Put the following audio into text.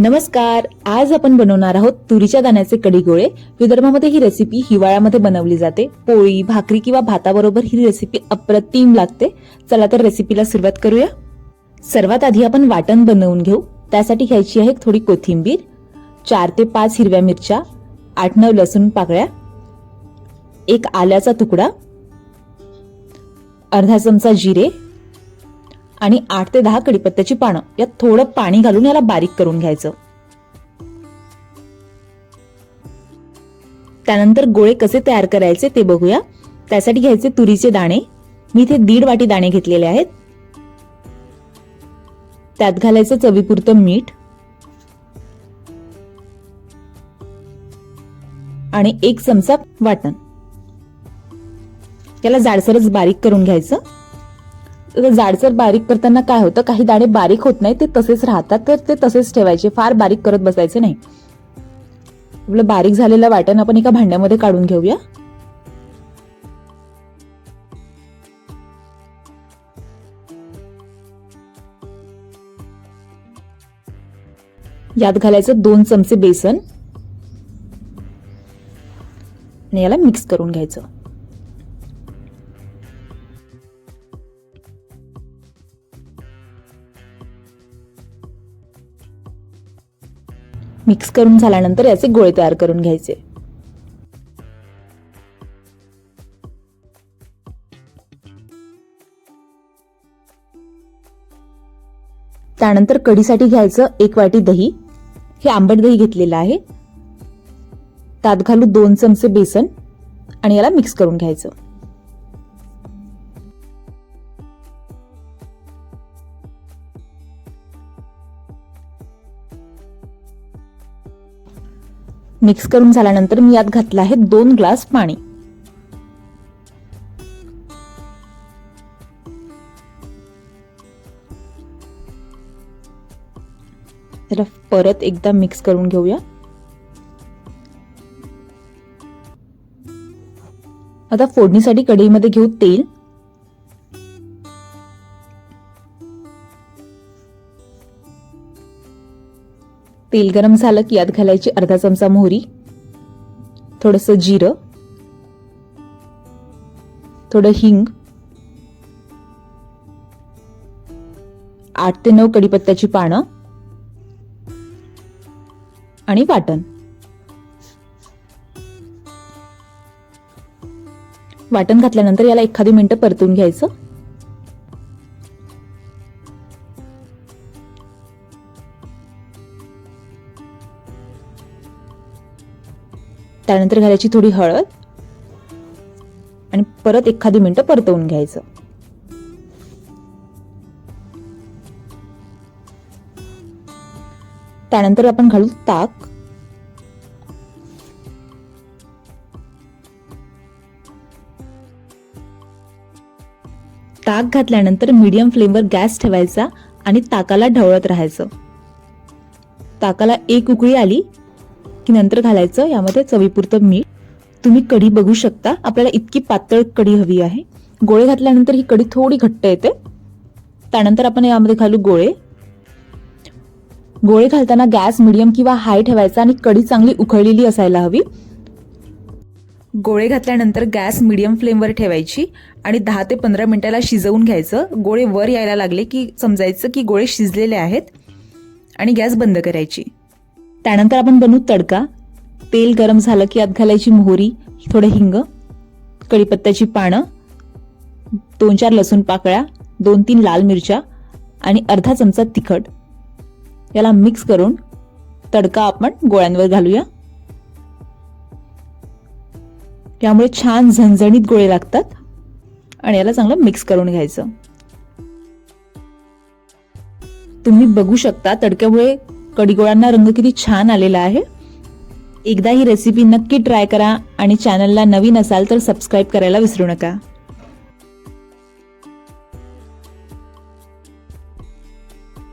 नमस्कार आज आपण बनवणार आहोत तुरीच्या दाण्याचे कडी गोळे विदर्भामध्ये ही रेसिपी हिवाळ्यामध्ये बनवली जाते. पोळी भाकरी किंवा भाताबरोबर ही रेसिपी अप्रतिम लागते. चला तर रेसिपीला सुरुवात करूया. सर्वात आधी आपण वाटण बनवून घेऊ. त्यासाठी घ्यायची आहे थोडी कोथिंबीर चार ते पाच हिरव्या मिरच्या आठ नऊ लसूण पाकळ्या एक आल्याचा तुकडा अर्धा चमचा जिरे आणि आठ ते दहा कडीपत्त्याची पानं यात थोडं पाणी घालून याला बारीक करून घ्यायचं. त्यानंतर गोळे कसे तयार करायचे ते बघूया. त्यासाठी घ्यायचे तुरीचे दाणे. मी इथे दीड वाटी दाणे घेतलेले आहेत. त्यात घालायचं चवीपुरतं मीठ. आणि एक चमचा वाटण. याला जाडसरच बारीक करून घ्यायचं. जाडसर बारीक करताना काय होतं? काही दाणे बारीक होत नाही ते तसेच राहतात तर ते तसेच ठेवायचे. फार बारीक करत बसायचे नाही. आपलं बारीक झालेलं वाटण आपण एका भांड्यामध्ये काढून घेऊया. यात घालायचं दोन चमचे बेसन. आणि याला मिक्स करून घ्यायचं. मिक्स करून झाल्यानंतर याचे गोळे तयार करून घ्यायचे. त्यानंतर कढीसाठी घ्यायचं एक वाटी दही. हे आंबट दही घेतलेलं आहे. त्यात घालू दोन चमचे बेसन आणि याला मिक्स करून घ्यायचं. मिक्स करून झाल्यानंतर मी यात घातलं आहे दोन ग्लास पाणी. त्याला परत एकदा मिक्स करून घेऊया. आता फोडणीसाठी कढईमध्ये घेऊ तेल. तेल गरम झालं की यात घालायची अर्धा चमचा मोहरी थोडस जिरं थोडं हिंग आठ ते नऊ कडीपत्त्याची पानं आणि वाटण. वाटण घातल्यानंतर याला एखादी मिनिटं परतून घ्यायचं. त्यानंतर घालायची थोडी हळद. आणि परत एखादी मिनटं परतवून घ्यायचं. त्यानंतर आपण घालू ताक. ताक घातल्यानंतर मीडियम फ्लेमवर गॅस ठेवायचा आणि ताकाला ढवळत राहायचं. ताकाला एक उकळी आली की नंतर घालायचं यामध्ये चवीपुरतं मीठ. तुम्ही कढी बघू शकता. आपल्याला इतकी पातळ कढी हवी आहे. गोळे घातल्यानंतर ही कढी थोडी घट्ट येते. त्यानंतर आपण यामध्ये घालू गोळे. गोळे घालताना गॅस मिडियम किंवा हाय ठेवायचा आणि कढी चांगली उकळलेली असायला हवी. गोळे घातल्यानंतर गॅस मिडियम फ्लेमवर ठेवायची आणि दहा ते पंधरा मिनिटाला शिजवून घ्यायचं. गोळे वर यायला लागले की समजायचं की गोळे शिजलेले आहेत आणि गॅस बंद करायची. त्यानंतर आपण बनवू तडका. तेल गरम झालं की आत घालायची मोहरी थोडं हिंग कढीपत्त्याची पानं दोन चार लसूण पाकळ्या दोन तीन लाल मिरच्या आणि अर्धा चमचा तिखट. याला मिक्स करून तडका आपण गोळ्यांवर घालूया. यामुळे छान झणझणीत गोळे लागतात आणि याला चांगलं मिक्स करून घ्यायचं. तुम्ही बघू शकता तडक्यामुळे कढीगोळांना रंग किती छान आलेला आहे. एकदा ही रेसिपी नक्की ट्राय करा आणि चॅनलला नवीन असाल तर सबस्क्राईब करायला विसरू नका.